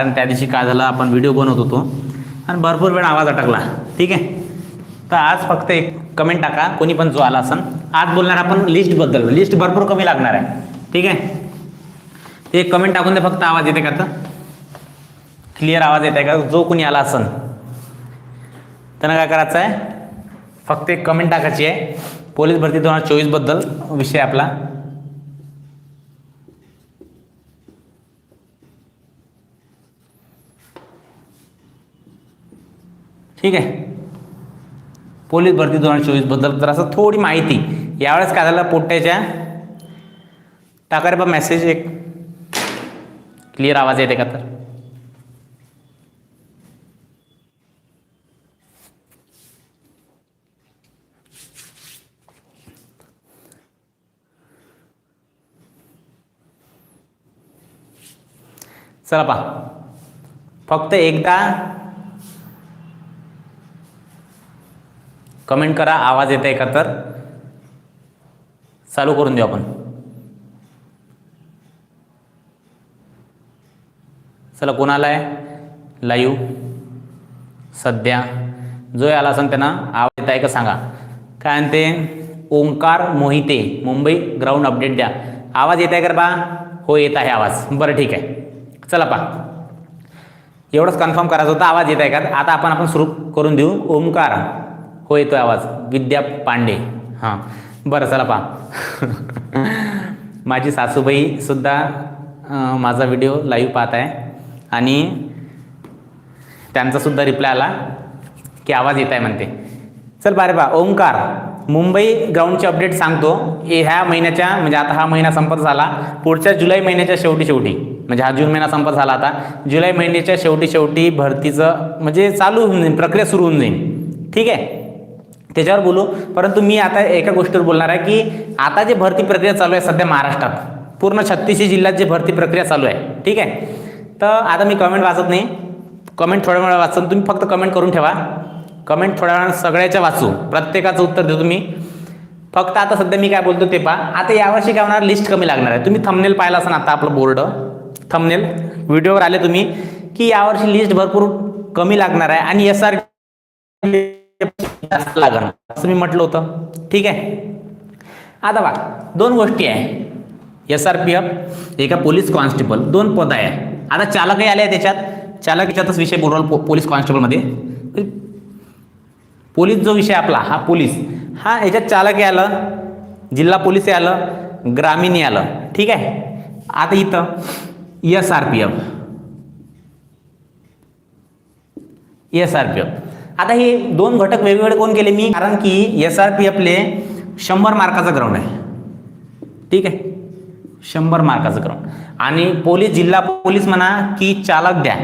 कारण त्या दिवशी काय झालं आपण व्हिडिओ बनवत होतो आणि भरपूर वेळ आवाज अटकला. ठीक आहे? तर आज फक्त एक कमेंट टाका कोणी पण जो आला असन. आज बोलणार आपण लिस्टबद्दल लिस्ट भरपूर कमी लागणार आहे. ठीक आहे? एक कमेंट टाकून दे फक्त आवाज येते का तर क्लिअर आवाज येत आहे का? जो कोणी आला असन. त्यांना काय करायचं आहे? फक्त एक कमेंट टाकायची आहे. पोलीस भरती दोन हजार चोवीसबद्दल विषय आपला. ठीक आहे? पोलीस भरती दोन हजार चोवीसबद्दल तर असं थोडी माहिती. यावेळेस काय झालं? पोट्ट्याच्या टाका रे बा मेसेज एक क्लिअर आवाज येते का तर? चला पा फक्त एकदा कमेंट करा आवाज येत आहे का तर? चालू करून देऊ आपण. चला कोणाला आहे? लाईव्ह सध्या. जो आला असेल त्यांना आवाज येत आहे का सांगा. काय म्हणते? ओंकार मोहिते मुंबई ग्राउंड अपडेट द्या. आवाज येत आहे का बा? हो येत आहे आवाज. बरं ठीक आहे. चला पा एवढंच कन्फर्म करायचं होतं आवाज येत आहे का? आता आपण आपण सुरू करून देऊ. ओंकार. हो येतो आवाज. विद्या पांडे. हां. बरं चला पा माझी सासूबाई सुद्धा माझा व्हिडिओ लाईव्ह पाहत आहे. आणि त्यांचा सुद्धा रिप्लाय आला की आवाज येत आहे म्हणते. चल बारे बा ओंकार मुंबई ग्राउंडचे अपडेट सांगतो. हे ह्या महिन्याच्या म्हणजे आता हा महिना संपत झाला. पुढच्या जुलै महिन्याच्या शेवटी शेवटी. म्हणजे हा जून महिना संपत झाला आता. जुलै महिन्याच्या शेवटी शेवटी भरतीचं म्हणजे चालू होऊन जाईल प्रक्रिया सुरू होऊन जाईल ठीक आहे? त्याच्यावर बोलू. परंतु मी आता एका गोष्टीवर बोलणार आहे की आता जे भरती प्रक्रिया चालू आहे सध्या महाराष्ट्रात पूर्ण छत्तीसशे जिल्ह्यात जे भरती प्रक्रिया चालू आहे ठीक आहे? तर आता मी कमेंट वाचत नाही. कमेंट थोड्या वेळा वाचून. तुम्ही फक्त कमेंट करून ठेवा. कमेंट थोड्या वेळा सगळ्याच्या वाचू. प्रत्येकाचं उत्तर देतो मी. फक्त आता सध्या मी काय बोलतो ते पहा. आता यावर्षी काय होणार? लिस्ट कमी लागणार आहे. तुम्ही थमनेल पाहिला असाल आता आपलं बोर्ड थमनेल व्हिडिओवर आले तुम्ही की यावर्षी लिस्ट भरपूर कमी लागणार आहे. आणि एस आर जास्त लागणार. असं मी म्हटलं होतं. ठीक आहे? आता बा दोन गोष्टी आहे. एस आर पी एफ एका पोलीस कॉन्स्टेबल दोन पद आहे. आता चालकही आले आहे त्याच्यात चालक याच्यातच विषय बोलवला पो पोलीस कॉन्स्टेबलमध्ये. पोलीस जो विषय आपला हा पोलीस. हा याच्यात चालकही आलं जिल्हा पोलीसही आलं ग्रामीणही आलं. ठीक आहे? आता इथं S R P F S R P F आता हे दोन घटक वेगवेगळे कोण केले? मी कारण की एस आर पी एफले शंभर मार्काचा ग्राउंड आहे. ठीक आहे? शंभर मार्काचं ग्राउंड आणि पोलीस जिल्हा पोलीस म्हणा की चालक द्या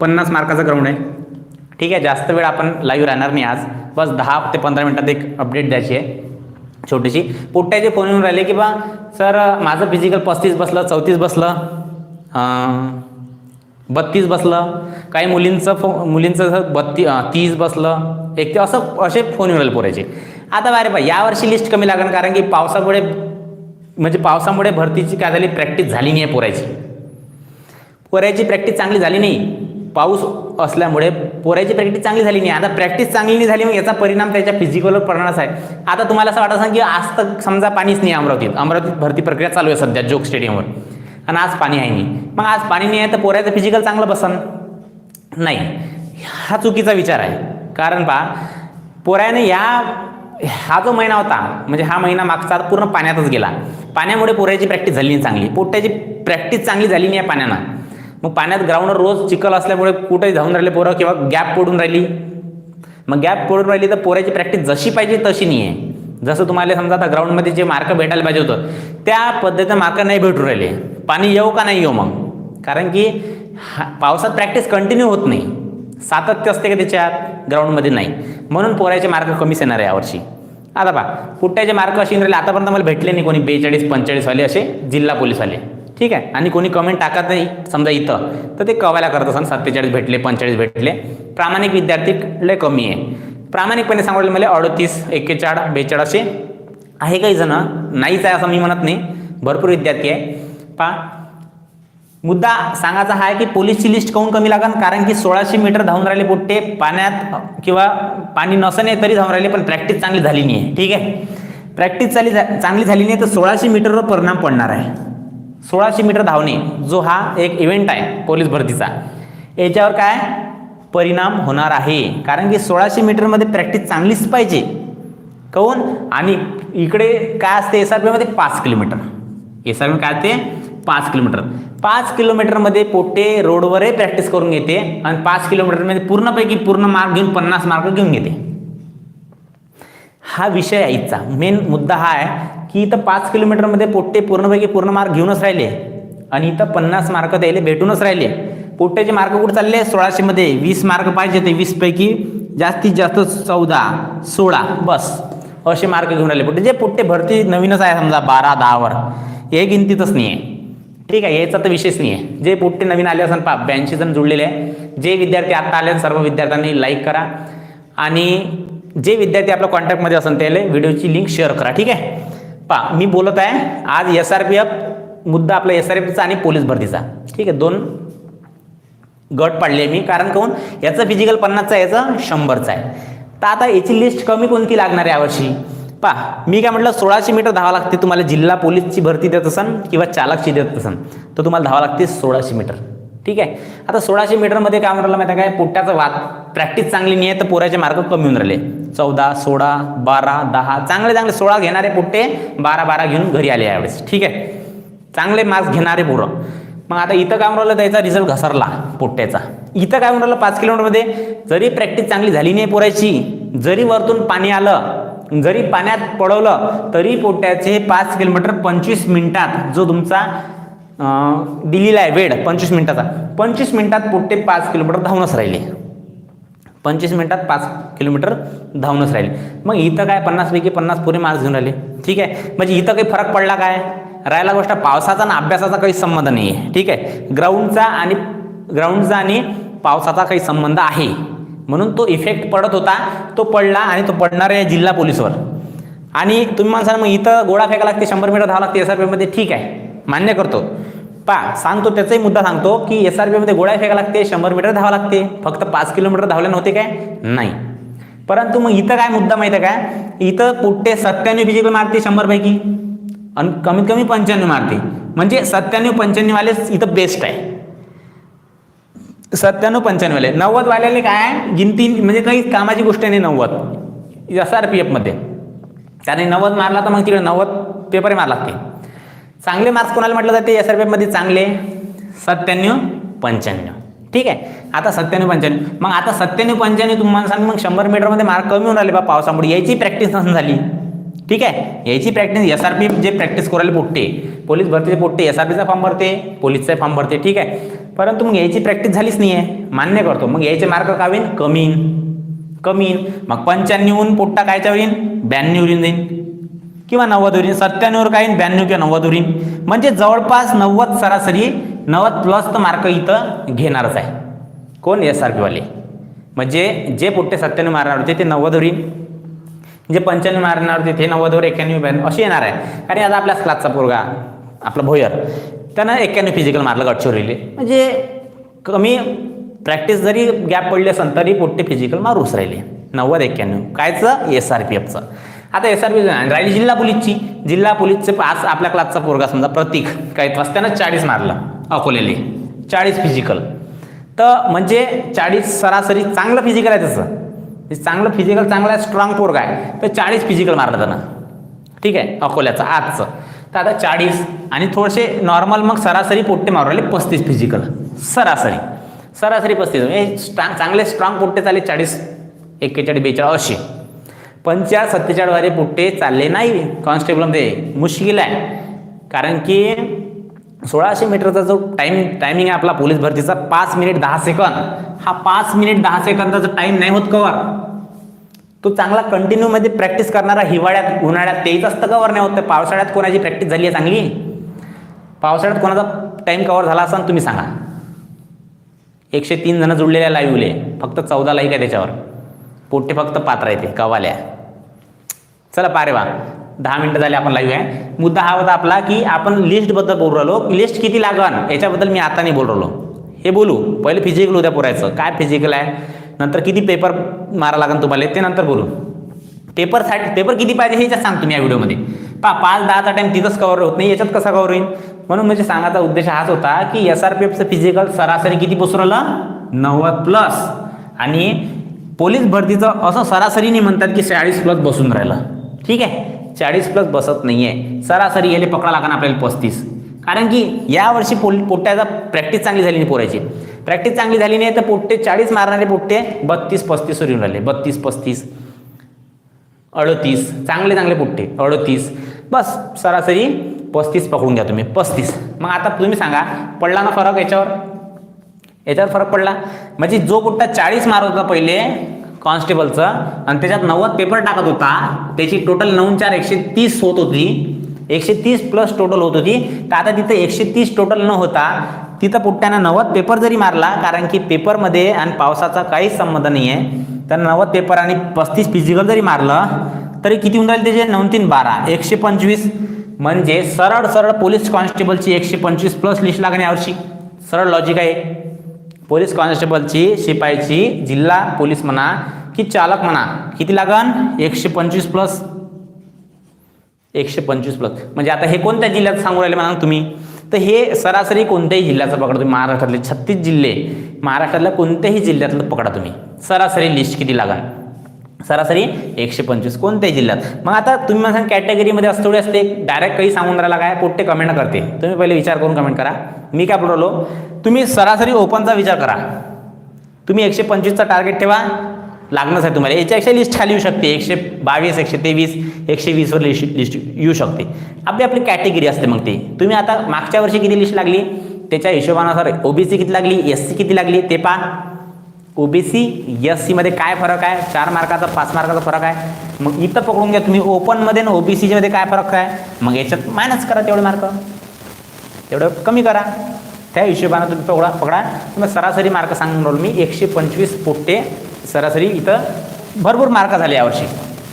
पन्नास मार्काचा ग्राउंड आहे. ठीक आहे? जास्त वेळ आपण लाईव्ह राहणार नाही आज. बस दहा ते पंधरा मिनटात एक अपडेट द्यायची आहे. छोटीशी. पोट्ट्याचे फोन येऊन राहिले की बा सर माझं फिजिकल पस्तीस बसलं चौतीस बसलं. बत्तीस बसलं. काही मुलींचं फो मुलींचं बत्ती तीस बसलं. एक ते असं असे फोन येऊन पोरायचे. आता बारे बा यावर्षी लिस्ट कमी लागणार कारण की पावसामुळे म्हणजे पावसामुळे भरतीची काय झाली? प्रॅक्टिस झाली नाही आहे पोरायची. पोरायची प्रॅक्टिस चांगली झाली नाही. पाऊस असल्यामुळे पोरायची प्रॅक्टिस चांगली झाली नाही. आता प्रॅक्टिस चांगली नाही झाली मग याचा परिणाम त्याच्या फिजिकलवर पडणारच आहे. आता तुम्हाला असं वाटत सांग की आज तर समजा पाणीच नाही अमरावतीत. अमरावतीत भरती प्रक्रिया चालू आहे सध्या जोग स्टेडियमवर आणि आज पाणी आहे. नाही मग आज पाणी नाही आहे तर पोरायचं फिजिकल चांगलं बसन. नाही. हा चुकीचा विचार आहे. कारण पहा पोराने या हा जो महिना होता म्हणजे हा महिना मागचा पूर्ण पाण्यातच गेला. पाण्यामुळे पोऱ्याची प्रॅक्टिस झाली नाही चांगली. पोट्याची प्रॅक्टिस चांगली झाली नाही आहे पाण्यानं. मग पाण्यात ग्राउंडवर रोज चिखल असल्यामुळे कुठेही धावून राहिले पोरं किंवा गॅप पडून राहिली. मग गॅप पडून राहिली तर पोराची प्रॅक्टिस जशी पाहिजे तशी नाही आहे. जसं तुम्हाला समजा आता ग्राउंडमध्ये जे मार्क भेटायला पाहिजे होतं त्या पद्धतीनं मार्क नाही भेटून राहिले. पाणी येऊ का नाही येऊ मग? कारण की हा- पावसात प्रॅक्टिस कंटिन्यू होत नाही. सातत्य असते का त्याच्यात? ग्राउंडमध्ये नाही. म्हणून पोरायचे मार्क कमीच येणार आहे यावर्षी. आता पहा पुट्ट्याचे मार्क असे राहिले आतापर्यंत मला भेटले नाही कोणी बेचाळीस पंचेचाळीसवाले असे जिल्हा पोलीसवाले ठीक आहे? आणि कोणी कमेंट टाकत नाही समजा इथं. तर ते कवायला करत असाल सत्तेचाळीस भेटले पंचेचाळीस भेटले. प्रामाणिक विद्यार्थी लय कमी आहे. प्रामाणिकपणे सांगितलं मला अडतीस एक्केचाळ बेचाळ असे आहे काही जण. नाहीच आहे असं मी म्हणत नाही. भरपूर विद्यार्थी आहे. पा. मुद्दा सांगायचा हा आहे की पोलीसची लिस्ट काऊन कमी लागन? कारण की सोळाशे मीटर धावून राहिले पोट्टे पाण्यात किंवा पाणी नसणे तरी धावून राहिले पण प्रॅक्टिस चांगली झाली नाही आहे ठीक आहे? प्रॅक्टिस चांगली झा- चांगली झाली नाही तर सोळाशे मीटरवर परिणाम पडणार आहे. सोळाशे मीटर धावणे जो हा एक इव्हेंट आहे पोलीस भरतीचा. याच्यावर काय? परिणाम होणार आहे. कारण की सोळाशे मीटरमध्ये प्रॅक्टिस चांगलीच पाहिजे. काऊन? आणि इकडे काय असते? एस आर पीमध्ये पाच किलोमीटर. एस आर पी काय असते? पाच किलोमीटर. पाच किलोमीटरमध्ये पोटे रोडवरही प्रॅक्टिस करून घेते आणि पाच किलोमीटरमध्ये पूर्णपैकी पूर्ण मार्क घेऊन पन्नास मार्क घेऊन घेते. हा विषय आहे इथचा मेन मुद्दा हा आहे की इथं पाच किलोमीटरमध्ये पोट्टे पूर्णपैकी पूर्ण मार्क घेऊनच राहिले आणि इथं पन्नास मार्क द्यायला भेटूनच राहिले. पोट्ट्याचे मार्क कुठे चालले? सोळाशेमध्ये. वीस मार्क पाहिजे ते वीसपैकी जास्तीत जास्त चौदा सोळा. बस. असे मार्क घेऊन राहिले. पोट्टे जे पोट्टे भरती नवीनच आहे समजा बारा दहावर हे गिनतीतच नाही आहे ठीक आहे याचा तर विशेष नाही आहे जे पोट्टे नवीन आले असेल पा ब्याऐंशी जण जुळलेले आहे. जे विद्यार्थी आत्ता आले सर्व विद्यार्थ्यांनी लाईक करा. आणि जे विद्यार्थी आपल्या कॉन्टॅक्टमध्ये असेल त्याला व्हिडिओची लिंक शेअर करा ठीक आहे? पा मी बोलत आहे आज एस आर पी एफ मुद्दा आपला एस आर पीचा आणि पोलीस भरतीचा. ठीक आहे दोन गट पाडले मी. कारण काहून याचं फिजिकल पन्नासचा याचं शंभरचा आहे. तर आता याची लिस्ट कमी कोणती लागणार आहे यावर्षी? पहा मी काय म्हटलं सोळाशे मीटर धावा लागते तुम्हाला जिल्हा पोलीसची भरती देत असन किंवा चालकची देत असन तर तुम्हाला धावा लागते सोळाशे मीटर. ठीक आहे? आता सोळाशे मीटरमध्ये काय म्हटलं माहिती आहे काय? पोट्याचं वाद. प्रॅक्टिस चांगली नाही आहे तर पोराचे मार्क कमी होऊन राहिले. चौदा सोळा बारा दहा चांगले चांगले सोळा घेणारे पोट्टे बारा बारा घेऊन घरी आले यावेळेस. ठीक आहे? चांगले मार्क्स घेणारे पोरं. मग आता इथं काय म्हणलं राहिलं त्याचा रिझल्ट घसरला पोट्ट्याचा. इथं काय म्हणलं राहिलं पाच किलोमीटरमध्ये? जरी प्रॅक्टिस चांगली झाली नाही पोरायची जरी वरतून पाणी आलं जरी पाण्यात पडवलं तरी पोट्याचे पाच किलोमीटर पंचवीस मिनिटात जो तुमचा दिलेला आहे वेळ पंचवीस मिनिटाचा पंचवीस मिनिटात पोट्टे पाच किलोमीटर धावूनच राहिले. पंचवीस मिनिटात पाच किलोमीटर धावूनच राहिले. मग इथं काय पन्नासपैकी पन्नास पुरे मार्क्स घेऊन राहिले. ठीक आहे? म्हणजे इथं काही फरक पडला काय? राहिला गोष्ट पावसाचा आणि अभ्यासाचा काही संबंध नाही आहे ठीक आहे? ग्राउंडचा आणि ग्राउंडचा आणि पावसाचा काही संबंध आहे. म्हणून तो इफेक्ट पडत होता. तो पडला आणि तो पडणार आहे जिल्हा पोलीसवर. आणि तुम्ही माणसाला मग इथं गोळा फेका लागते शंभर मीटर धावा लागते एस आर पीमध्ये ठीक आहे. मान्य करतो. पा सांगतो त्याचाही मुद्दा सांगतो की एस आर पीमध्ये गोळा फेका लागते शंभर मीटर धावा लागते फक्त पाच किलोमीटर धावले नव्हते काय? नाही. परंतु मग इथं काय मुद्दा माहिती आहे काय? इथं पुट्टे सत्त्याण्णव फिजिकल मारते शंभरपैकी. आणि कमीत कमी पंच्याण्णव मारते. म्हणजे सत्त्याण्णव पंच्याण्णववाले इथं बेस्ट आहे. सत्त्याण्णव पंच्याण्णवले नव्वदवाल्याले काय गिनती म्हणजे काही कामाची गोष्ट नाही नव्वद. एस आर पी एफमध्ये त्याने नव्वद मारला तर मग तिकडे नव्वद पेपरही मारला लागते चांगले मार्क्स कोणाला म्हटलं जाते? एस आर पी एफमध्ये चांगले. सत्त्याण्णव पंच्याण्णव. ठीक आहे? आता सत्त्याण्णव पंच्याण्णव. मग आता सत्त्याण्णव पंच्याण्णव तुम्हाला सांग मग शंभर मीटरमध्ये मार्क कमी होऊन राहिले बा पावसामुळे. याची प्रॅक्टिस नसून झाली. ठीक आहे? याची प्रॅक्टिस एस आर पी जे प्रॅक्टिस करायला पोट्टे. पोलीस भरतीचे पोट्टे. एस आर पीचा फॉर्म भरते पोलीसचा फॉर्म भरते ठीक आहे? परंतु मग याची प्रॅक्टिस झालीच नाही आहे मान्य करतो. मग याचे मार्क का होईन? कमी कमी मग पंच्याण्णवहून पोट्टा कायच्या होईन? ब्याण्णववर येऊन जाईन. किंवा नव्वद होईन. सत्त्याण्णववर काय ब्याण्णव किंवा नव्वद होईन म्हणजे जवळपास नव्वद सरासरी नव्वद प्लस तर मार्क इथं घेणारच आहे. कोण? एस आर पीवाले म्हणजे जे पोट्टे सत्त्याण्णव मारणार होते ते नव्वद होईन. जे पंच्याण्णव मारणार तिथे ते नव्वदवर एक्क्याण्णव ब्याण्णव अशी येणार आहे. कारण आता आपल्याच क्लासचा पोरगा आपला भोयर त्यानं एक्क्याण्णव फिजिकल मारलं गडचिरोली म्हणजे कमी प्रॅक्टिस जरी गॅप पडली असेल तरी पोट्टे फिजिकल मारूच राहिले. नव्वद एक्क्याण्णव. कायचं? एस आर पी एफचं आता एस आर पी राहिली जिल्हा पोलीसची. जिल्हा पोलीसचे आज आपल्या क्लासचा पोरगा समजा प्रतीक काय त्यानं चाळीस मारलं अकोलेले. चाळीस फिजिकल तर म्हणजे चाळीस सरासरी चांगलं फिजिकल आहे त्याचं. चांगलं फिजिकल चांगलं आहे स्ट्रॉंग पोरगा आहे. तर चाळीस फिजिकल मारलं त्यानं. ठीक आहे? अकोल्याचं आजचं. तर आता चाळीस आणि थोडेसे नॉर्मल मग सरासरी पोट्टे मारू राहिले पस्तीस फिजिकल सरासरी. सरासरी पस्तीस. म्हणजे स्ट्रांग चांगले स्ट्रॉंग पोट्टे चालले चाळीस. एक्केचाळीस बेचाळीस असे पंचाळीस सत्तेचाळीस वारे पोट्टे चालले नाही. कॉन्स्टेबलमध्ये मुश्किल आहे. कारण की सोळाशे मीटरचा जो टाइम टायमिंग आहे आपला पोलीस भरतीचा पाच मिनिट दहा सेकंद हा पाच मिनिट दहा सेकंदाचा टाईम नाही होत कवर तो चांगला कंटिन्यू मध्ये प्रॅक्टिस करणारा हिवाळ्यात उन्हाळ्यात तेच असतं कवर नाही होत. तर पावसाळ्यात कोणाची प्रॅक्टिस झाली आहे चांगली? पावसाळ्यात कोणाचा टाईम कवर झाला असाल तुम्ही सांगा. एकशे तीन जण जुळलेल्या लाईव्हले फक्त चौदा लाईक आहे त्याच्यावर. पोट्टे फक्त पात्र येते कवाल्या चला पारे वा दहा मिनटं झाले आपण लाईव्ह आहे. मुद्दा हा होता आपला की आपण लिस्टबद्दल बोलू राहिलो. लिस्ट किती लागन? याच्याबद्दल मी आता नाही बोलू राहिलो. हे बोलू. पहिले फिजिकल उद्या पुरायचं. काय फिजिकल आहे? नंतर किती पेपर मारा लागन तुम्हाला? ते नंतर बोलू. पेपरसाठी पेपर किती पाहिजे हे याच्यात सांगतो तुम्ही या व्हिडिओमध्ये पा पाच दहाचा टाइम तिथंच कवर होत नाही. याच्यात कसा कवर होईल? म्हणून म्हणजे सांगायचा उद्देश हाच होता की एस आर पी एफचं फिजिकल सरासरी किती बसू राहिलं? नव्वद प्लस आणि पोलीस भरतीचं असं सरासरी नाही म्हणतात की चाळीस प्लस बसून राहिलं. ठीक आहे? चाळीस प्लस बसत नाही आहे सरासरी याला पकडा लागणार आपल्याला पस्तीस. कारण की यावर्षी पोल पोट्ट्याचा प्रॅक्टिस चांगली झाली नाही पोराची प्रॅक्टिस चांगली झाली नाही तर पोट्टे चाळीस मारणारे पोट्टे बत्तीस पस्तीसवर येऊन राहिले. बत्तीस पस्तीस. अडतीस. चांगले चांगले पुट्टे. अडतीस. बस सरासरी पस्तीस पकडून घ्या तुम्ही. पस्तीस. मग आता तुम्ही सांगा पडला ना फरक याच्यावर? याच्यावर फरक पडला? म्हणजे जो पुट्टा चाळीस मारत होता पहिले कॉन्स्टेबलचं. आणि त्याच्यात नव्वद पेपर टाकत होता. त्याची टोटल नऊ चार एकशे तीस होत होती. एकशे तीस प्लस टोटल होत होती. तर आता तिथं एकशे तीस टोटल न होता तिथं पुट्ट्यानं नव्वद पेपर जरी मारला कारण की पेपरमध्ये आणि पावसाचा काहीच संबंध नाही आहे तर नव्वद पेपर आणि पस्तीस फिजिकल जरी मारलं तरी किती होऊन जाईल त्याचे? नऊ तीन बारा. एकशे पंचवीस. म्हणजे सरळ सरळ पोलीस कॉन्स्टेबलची एकशे पंचवीस प्लस लिस्ट लागणे आवश्यक. सरळ लॉजिक आहे. पोलीस कॉन्स्टेबलची शिपाईची जिल्हा पोलीस म्हणा की चालक म्हणा किती लागन? एकशे पंचवीस प्लस एकशे पंचवीस प्लस म्हणजे आता हे कोणत्या जिल्ह्यात सांगू राहिले म्हणा तुम्ही? तर हे सरासरी कोणत्याही जिल्ह्याचं पकडा तुम्ही. महाराष्ट्रातले छत्तीस जिल्हे महाराष्ट्रातल्या कोणत्याही जिल्ह्यातलं पकडा तुम्ही. सरासरी लिस्ट किती लागन? सरासरी एकशे पंचवीस कोणत्याही जिल्ह्यात. मग आता तुम्ही सांग कॅटेगरीमध्ये असं थोडी असते. डायरेक्ट काही सांगून राहिला काय? पोट्टे कमेंट करते. तुम्ही पहिले विचार करून कमेंट करा. मी काय बोललो? तुम्ही सरासरी ओपनचा विचार करा. तुम्ही एकशे पंचवीसचा टार्गेट ठेवा. लागणंच आहे तुम्हाला. याच्यापेक्षा लिस्ट खाली येऊ शकते. एकशे बावीस एकशे तेवीस एकशे वीसवर लिस्ट लिस्ट येऊ शकते. आपली आपली कॅटेगरी असते मग ती. तुम्ही आता मागच्या वर्षी किती लिस्ट लागली? त्याच्या हिशोबानुसार ओबीसी किती लागली? एस सी किती लागली? ते पहा. ओबीसी एस सीमध्ये काय फरक आहे? चार मार्काचा पाच मार्काचा फरक आहे? मग इथं पकडून घ्या तुम्ही ओपनमध्ये आणि ओबीसी मध्ये काय फरक आहे? मग याच्यात मायनस करा तेवढे मार्क तेवढं कमी करा. त्या हिशोबानं तुम्ही पकडा पकडा. तुम्ही सरासरी मार्क सांगून राहिलो मी. एकशे पंचवीस पोट्टे सरासरी इथं भरपूर मार्क झाले यावर्षी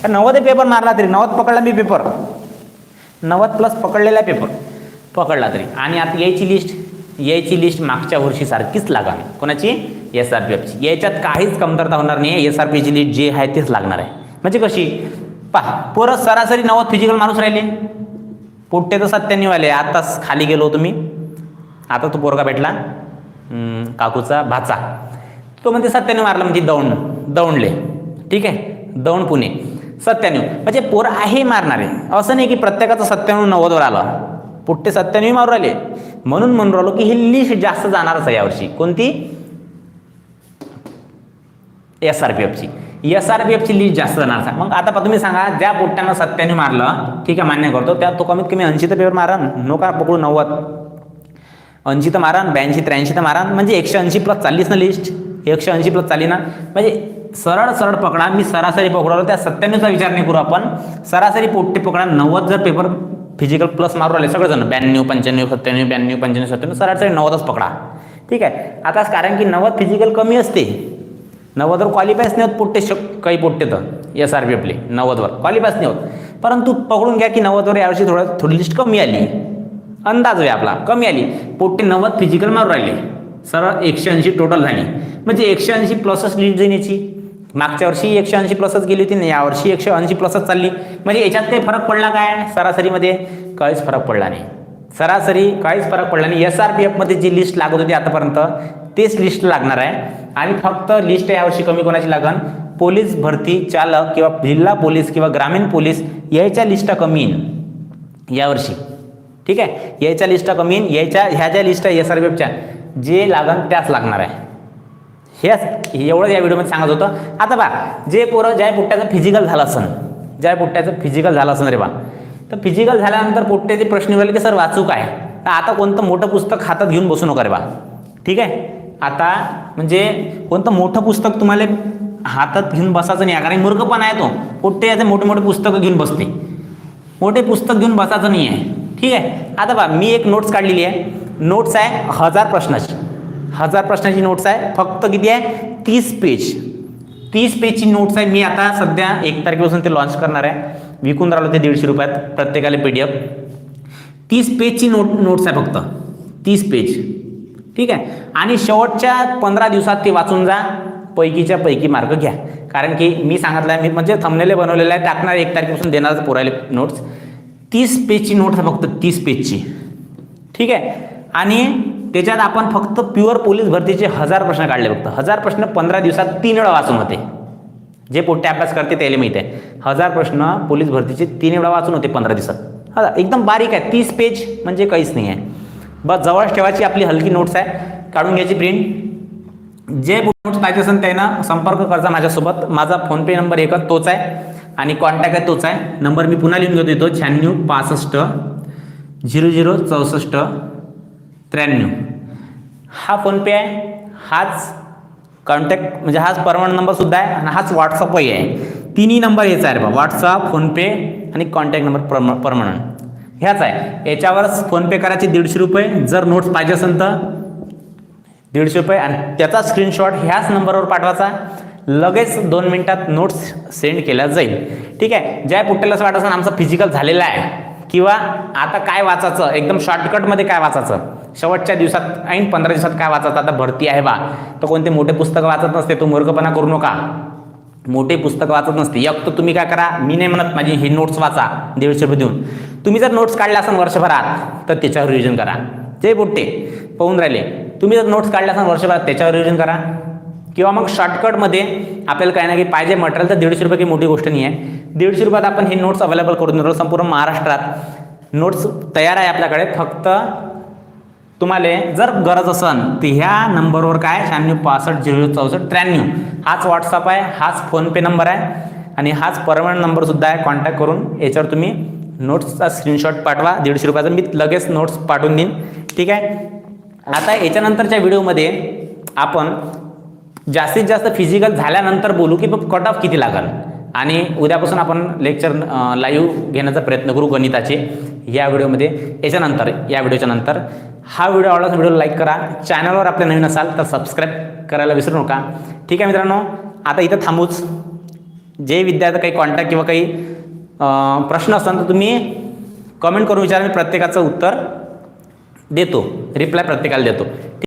तर नव्वद पेपर मारला तरी नव्वद पकडला मी पेपर नव्वद प्लस पकडलेला पेपर पकडला तरी. आणि आता यायची लिस्ट यायची लिस्ट मागच्या वर्षीसारखीच लागणार कोणाची? एस आर पी एफची याच्यात काहीच कमतरता होणार नाही एस आर पीची लिस्ट जे आहे तेच लागणार आहे. म्हणजे कशी? पहा पोरं सरासरी नव्वद फिजिकल माणूस राहिले. पोट्टे तर सत्त्याण्णव आले. आताच खाली गेलो होतो मी. आता तो पोरगा भेटला. काकूचा भाचा. तो म्हणते सत्त्याण्णव मारला म्हणजे दौंड. दौंडले. ठीक आहे? दौंड पुणे. सत्त्याण्णव म्हणजे पोरं आहे मारणारे. असं नाही की प्रत्येकाचं सत्त्याण्णव नव्वदवर आलं. पुट्टे सत्त्याण्णव मारू राहिले. म्हणून म्हणून राहिलो की ही लिस्ट जास्त जाणारच आहे यावर्षी. कोणती? एस आर पी एफची एस आर पी एफची लिस्ट जास्त जाणार मग आता तुम्ही सांगा ज्या पोट्ट्यानं सत्याने मारलं ठीक आहे मान्य करतो त्या तो कमीत कमी ऐंशी तर पेपर मारन नो का पकडू नव्वद. ऐंशी तर मारा ब्याऐंशी त्र्याऐंशी तर मारा. म्हणजे एकशे ऐंशी प्लस चाललीच ना लिस्ट एकशे ऐंशी प्लस चालली ना? म्हणजे सरळ सरळ पकडा. मी सरासरी पकडलो त्या सत्त्याण्णवचा विचार नाही करू आपण. सरासरी पोट्टे पकडा. नव्वद जर पेपर फिजिकल प्लस मारू राहिले सगळेजण. ब्याण्णव पंच्याण्णव सत्त्याण्णव ब्याण्णव पंच्याण्णव सत्त्याण्णव सरासरी नव्वदच पकडा. ठीक आहे? आता कारण की नव्वद फिजिकल कमी असते. नव्वदवर क्वालिफायच नाही होत पोट्टे शक काही पोट्टे तर. एस आर पी आपले नव्वदवर क्वालिफायच नाही होत परंतु पकडून घ्या की नव्वदवर यावर्षी थोडं थोडी लिस्ट कमी आली. अंदाज आहे आपला. कमी आली. पोट्टे नव्वद फिजिकल मारू राहिले. सरळ एकशे ऐंशी टोटल झाली. म्हणजे एकशे ऐंशी प्लसच लिस्ट देण्याची मागच्या वर्षी एकशे ऐंशी प्लसच गेली होती ना यावर्षी एकशे ऐंशी प्लसच चालली. म्हणजे याच्यात काही फरक पडला काय? सरासरीमध्ये काहीच फरक पडला नाही. सरासरी काहीच फरक पडला नाही. एस आर पी एफमध्ये जी लिस्ट लागत होती आतापर्यंत तेच लिस्ट लागणार आहे. आणि फक्त लिस्ट यावर्षी कमी कोणाची लागन? पोलीस भरती चालक किंवा जिल्हा पोलीस किंवा ग्रामीण पोलीस याच्या लिस्टा कमी येईन यावर्षी ठीक आहे? याच्या लिस्टा कमी येईन याच्या ह्या ज्या लिस्ट आहे एस आर पी एफच्या जे लागन त्याच लागणार आहे. हेच एवढं या व्हिडिओमध्ये सांगत होतं. आता बा जे पोरं ज्या पुट्ट्याचं फिजिकल झालं असन ज्या पुट्ट्याचं फिजिकल झालं असन रे बा तर फिजिकल झाल्यानंतर पोट्ट्याचे प्रश्न विचारले की सर वाचू काय? तर आता कोणतं मोठं पुस्तक हातात घेऊन बसू नका रे बा. ठीक आहे? आता म्हणजे कोणतं मोठं पुस्तक तुम्हाला हातात घेऊन बसायचं नाही कारण मूर्खपणा आहे तो. पोट्टे याचे मोठे मोठे पुस्तकं घेऊन बसते. मोठे पुस्तक घेऊन बसायचं नाही आहे. ठीक आहे? आता बा मी एक नोट्स काढलेली आहे. नोट्स आहे हजार प्रश्नाची. हजार प्रश्नाची नोट्स आहे. फक्त किती आहे? तीस पेज तीस पेजची नोट्स आहे. मी आता सध्या एक तारखेपासून ते लॉन्च करणार आहे. विकून राहिलो ते दीडशे रुपयात. प्रत्येकाला पी डी एफ तीस पेजची नोट नोट्स आहे फक्त. तीस पेज ठीक आहे? आणि शेवटच्या पंधरा दिवसात ते वाचून जा. पैकीच्या पैकी मार्क घ्या. कारण की मी सांगितलं मी म्हणजे थंबनेले बनवलेले आहे. टाकणार एक तारखेपासून देणार पुरायले नोट्स तीस पेजची नोट्स आहे फक्त तीस पेजची ठीक आहे? आणि त्याच्यात आपण फक्त प्युअर पोलीस भरतीचे हजार प्रश्न काढले फक्त. हजार प्रश्न पंधरा दिवसात तीन वेळा वाचून होते. जे पोट्टे अभ्यास करते त्याला माहिती आहे. हजार प्रश्न पोलीस भरतीचे तीन वेळा वाचून होते पंधरा दिवसात. हा एकदम बारीक आहे. तीस पेज म्हणजे काहीच नाही आहे. बस जवळच ठेवायची आपली हलकी नोट्स आहे. काढून घ्यायची प्रिंट जे नोट्स पाहिजे असेल त्यांना संपर्क करता माझ्यासोबत. माझा फोनपे नंबर एकच तोच आहे. आणि कॉन्टॅक्ट आहे तोच आहे. नंबर मी पुन्हा लिहून घेतो येतो शहाण्णव पासष्ट झिरो झिरो चौसष्ट त्र्याण्णव. हा फोनपे आहे हाच कॉन्टॅक्ट म्हणजे हाच परमनंट नंबरसुद्धा आहे आणि हाच व्हॉट्सअपही आहे. तिन्ही नंबर हेच आहे रे बा व्हॉट्सअप फोनपे आणि कॉन्टॅक्ट नंबर परम परमनंट ह्याच आहे. याच्यावरच फोनपे करायचे दीडशे रुपये जर नोट्स पाहिजे असेल तर दीडशे रुपये आणि त्याचा स्क्रीनशॉट ह्याच नंबरवर पाठवायचा. लगेच दोन मिनिटात नोट्स सेंड केल्या जाईल. ठीक आहे? ज्या पुट्टेला असं वाटत असेल आमचं फिजिकल झालेला आहे किंवा आता काय वाचायचं? एकदम शॉर्टकटमध्ये काय वाचायचं? शेवटच्या दिवसात ऐन पंधरा दिवसात काय वाचायचं? आता भरती आहे बा. तर कोणते मोठे पुस्तकं वाचत नसते तो मूर्खपणा करू नका. मोठे पुस्तक वाचत नसते. एक तर तुम्ही काय करा मी नाही म्हणत माझी ही नोट्स वाचा दीडशे रुपये देऊन. तुम्ही जर नोट्स काढल्या असाल वर्षभरात तर त्याच्यावर रिव्हिजन करा. जे बोलते पाहून राहिले. तुम्ही जर नोट्स काढल्या असाल वर्षभरात त्याच्यावर रिव्हिजन करा. किंवा मग शॉर्टकटमध्ये आपल्याला काही ना काही पाहिजे मटेरियल तर दीडशे रुपये काही मोठी गोष्ट नाही आहे दीडशे रुपयात आपण हे नोट्स अवेलेबल करून देतो. संपूर्ण महाराष्ट्रात नोट्स तयार आहे आपल्याकडे. फक्त तुम्हाला जर गरज असन तर ह्या नंबरवर काय? शहाण्णव पासष्ट झिरो चौसष्ट त्र्याण्णव. हाच व्हॉट्सअप आहे हाच फोनपे नंबर आहे आणि हाच परमनंट नंबरसुद्धा आहे. कॉन्टॅक्ट करून याच्यावर तुम्ही नोट्सचा स्क्रीनशॉट पाठवा. दीडशे रुपयाचा मी लगेच नोट्स पाठवून देईन. ठीक आहे? आता याच्यानंतरच्या व्हिडिओमध्ये आपण जास्तीत जास्त फिजिकल झाल्यानंतर बोलू की कट ऑफ किती लागेल? आणि उद्यापासून आपण लेक्चर लाईव्ह घेण्याचा प्रयत्न करू गणिताचे. या व्हिडिओमध्ये याच्यानंतर या व्हिडिओच्या नंतर. हा व्हिडिओ आवडला तर व्हिडिओ लाईक करा चॅनलवर आपल्या नवीन असाल तर सबस्क्राईब करायला विसरू नका. ठीक आहे मित्रांनो आता इथं थांबूच. जे विद्यार्थी काही कॉन्टॅक्ट किंवा काही प्रश्न असतात तर तुम्ही कमेंट करून विचारा. मी प्रत्येकाचं उत्तर देतो. रिप्लाय प्रत्येकाला देतो.